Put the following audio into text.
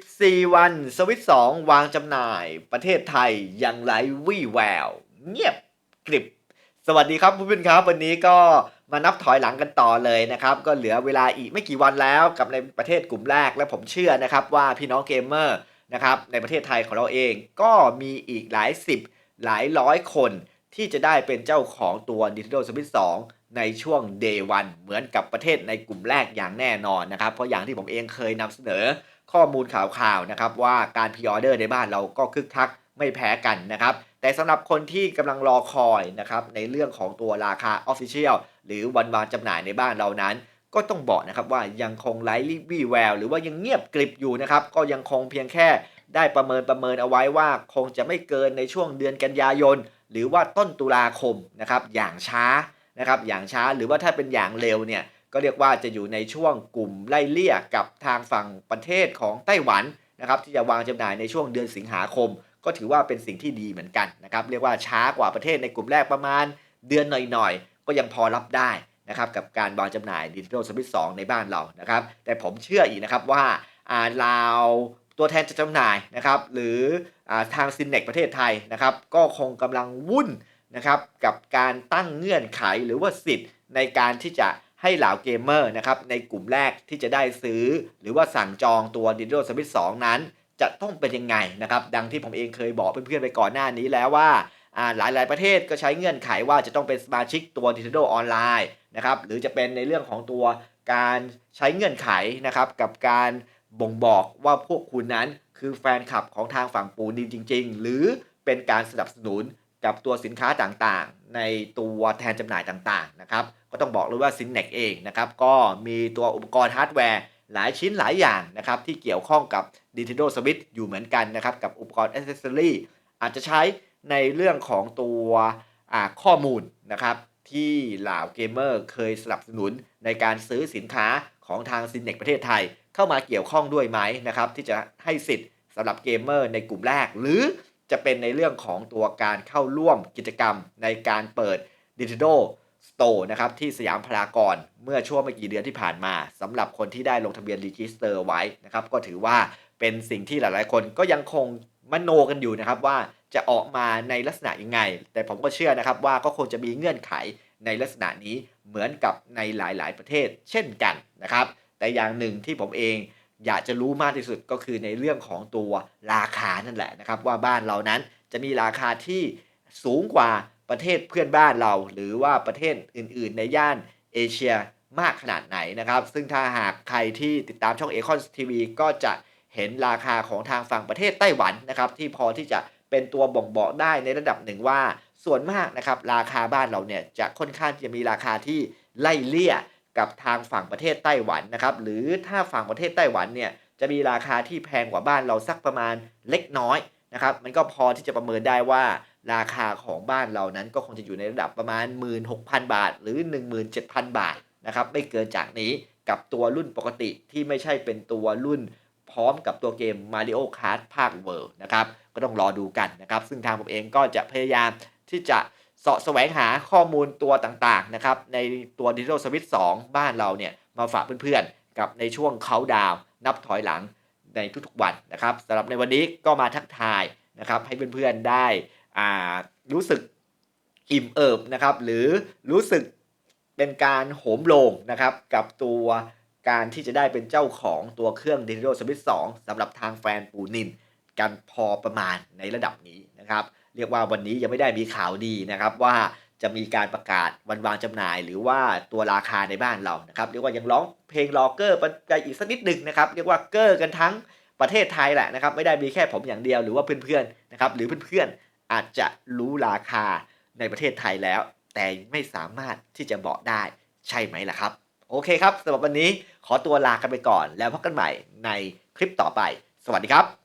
14วันสวิตสองวางจำหน่ายประเทศไทยยังไร้วี่แวว เงียบกริบ สวัสดีครับเพื่อนๆครับ วันนี้ก็มานับถอยหลังกันต่อเลยนะครับ ก็เหลือเวลาอีกไม่กี่วันแล้วกับในประเทศกลุ่มแรกและผมเชื่อนะครับว่าพี่น้องเกมเมอร์นะครับในประเทศไทยของเราเองก็มีอีกหลายสิบหลายร้อยคนที่จะได้เป็นเจ้าของตัว Nintendo Switch 2 ในช่วง Day 1 เหมือนกับประเทศในกลุ่มแรกอย่างแน่นอนนะครับ เพราะอย่างที่ผมเองเคยนำเสนอ ข้อมูลข่าวๆนะครับว่าการพ r ออเดอร์ในบ้านเราก็คึกคักไม่แพ้กันนะครับ แต่สำหรับคนที่กำลังรอคอยนะครับในเรื่องของตัวราคา Official หรือวันวางจำหน่ายในบ้านเรานั้น ก็ต้องบอกนะครับว่ายังคงไร้วี่แววหรือว่ายังเงียบกริบอยู่นะครับ ก็ยังคงเพียงแค่ได้ประเมินประเมินเอาไว้ว่าคงจะไม่เกินในช่วงเดือนกันยายน หรือว่าต้นตุลาคมนะครับอย่างช้านะครับอย่างช้าหรือว่าถ้าเป็นอย่างเร็วเนี่ย ก็เรียกว่าจะอยู่ในช่วงกลุ่มไล่เลี่ยกับทางฝั่งประเทศของไต้หวันนะครับที่จะวางจำหน่ายในช่วงเดือนสิงหาคม ก็ถือว่าเป็นสิ่งที่ดีเหมือนกันนะครับเรียกว่าช้ากว่าประเทศในกลุ่มแรกประมาณเดือนหน่อยๆ ก็ยังพอรับได้นะครับกับการวางจำหน่าย Digital Switch 2ในบ้านเรานะครับแต่ผมเชื่ออีกนะครับว่าอาลาวตัวแทนจัดจำหน่ายนะครับหรืออาทางซินเนกประเทศไทยนะครับก็คงกำลังวุ่นนะครับกับการตั้งเงื่อนไขหรือว่าสิทธิ์ในการที่จะ ให้เหล่าเกมเมอร์นะครับในกลุ่มแรกที่จะได้ซื้อ หรือว่าสั่งจองตัว Nintendo Switch 2 นั้น จะต้องเป็นยังไงนะครับดังที่ผมเองเคยบอกเพื่อนๆไปก่อนหน้านี้แล้วว่าอ่าหลายๆประเทศก็ใช้เงื่อนไขว่าจะต้องเป็นสมาชิกตัว Nintendo ออนไลน์นะครับหรือจะเป็นในเรื่องของตัวการใช้เงื่อนไขนะครับกับการบ่งบอกว่าพวกคุณนั้นคือแฟนคลับของทางฝั่งปูนินจริง ๆ หรือเป็นการสนับสนุน กับตัวสินค้าต่างๆ ในตัวแทนจำหน่ายต่างๆนะครับก็ต้องบอกเลยว่า s y n n e c เองนะครับก็มีตัวอุปกรณ์ฮาร์ดแวร์หลายชิ้นหลายอย่างนะครับที่เกี่ยวข้องกับ Nintendo Switch อยู่เหมือนกันนะครับกับอุปกรณ์ Accessory อาจจะใช้ในเรื่องของตัวข้อมูลนะครับที่เหล่าเกมเมอร์เคยสนับสนุนในการซื้อสินค้าของทาง s y n n e c ประเทศไทย เข้ามาเกี่ยวข้องด้วยไหมนะครับที่จะให้สิทธิ์สำหรับเกมเมอร์ในกลุ่มแรก หรือ จะเป็นในเรื่องของตัวการเข้าร่วมกิจกรรมในการเปิด Nintendo Store นะครับที่สยามพารากอนเมื่อช่วงไม่กี่เดือนที่ผ่านมาสำหรับคนที่ได้ลงทะเบียนรีจิสเตอร์ไว้นะครับก็ถือว่าเป็นสิ่งที่หลายๆ คนก็ยังคงมโนกันอยู่นะครับว่าจะออกมาในลักษณะยังไง แต่ผมก็เชื่อนะครับว่าก็คงจะมีเงื่อนไขในลักษณะนี้เหมือนกับในหลายๆ ประเทศเช่นกันนะครับ แต่อย่างหนึ่งที่ผมเอง อยากจะรู้มากที่สุดก็คือในเรื่องของตัวราคานั่นแหละนะครับ ว่าบ้านเรานั้นจะมีราคาที่สูงกว่าประเทศเพื่อนบ้านเรา หรือว่าประเทศอื่น ๆ ในย่านเอเชียมากขนาดไหนนะครับ ซึ่งถ้าหากใครที่ติดตามช่องเอคอนทีวีก็จะเห็นราคาของทางฝั่งประเทศไต้หวันนะครับที่พอที่จะเป็นตัวบ่งบอกได้ในระดับหนึ่งว่า ส่วนมากนะครับราคาบ้านเราเนี่ยจะค่อนข้างจะมีราคาที่ไล่เลี่ย กับทางฝั่งประเทศไต้หวันนะครับหรือถ้าฝั่งประเทศไต้หวันเนี่ยจะมีราคาที่แพงกว่าบ้านเราสักประมาณเล็กน้อยนะครับมันก็พอที่จะประเมินได้ว่าราคาของบ้านเรานั้นก็คงจะอยู่ในระดับประมาณ 16,000 บาท หรือ 17,000 บาทนะครับไม่เกินจากนี้กับตัวรุ่นปกติที่ไม่ใช่เป็นตัวรุ่นพร้อมกับตัวเกม Mario Kart ภาค World นะครับก็ต้องรอดูกันนะครับ ซึ่งทางผมเองก็จะพยายามที่จะ เสาะแสวงหาข้อมูลตัวต่างๆนะครับในตัว Digital Switch 2 บ้านเราเนี่ยมาฝากเพื่อนๆ กับในช่วงเขาดาวนับถอยหลังในทุกๆวันนะครับสำหรับในวันนี้ก็มาทักทายนะครับให้เพื่อนๆได้รู้สึกอิ่มเอิบนะครับหรือรู้สึกเป็นการโหมโลงนะครับกับตัวการที่จะได้เป็นเจ้าของตัวเครื่อง Nintendo Switch 2สำหรับทางแฟนปูนิน กันพอประมาณในระดับนี้นะครับ เรียกว่าวันนี้ยังไม่ได้มีข่าวดีนะครับว่าจะมีการประกาศวันวางจำหน่าย หรือว่าตัวราคาในบ้านเรานะครับเรียกว่ายังร้องเพลงรอเกอร์ไปอีกสักนิดหนึ่งนะครับเรียกว่าเกอร์กันทั้งประเทศไทยแหละนะครับไม่ได้มีแค่ผมอย่างเดียวหรือว่าเพื่อนๆนะครับหรือเพื่อนๆอาจจะรู้ราคาในประเทศไทยแล้ว แต่ไม่สามารถที่จะบอกได้ใช่ไหมล่ะครับ โอเคครับสำหรับวันนี้ขอตัวลากันไปก่อนแล้วพบกันใหม่ในคลิปต่อไป สวัสดีครับ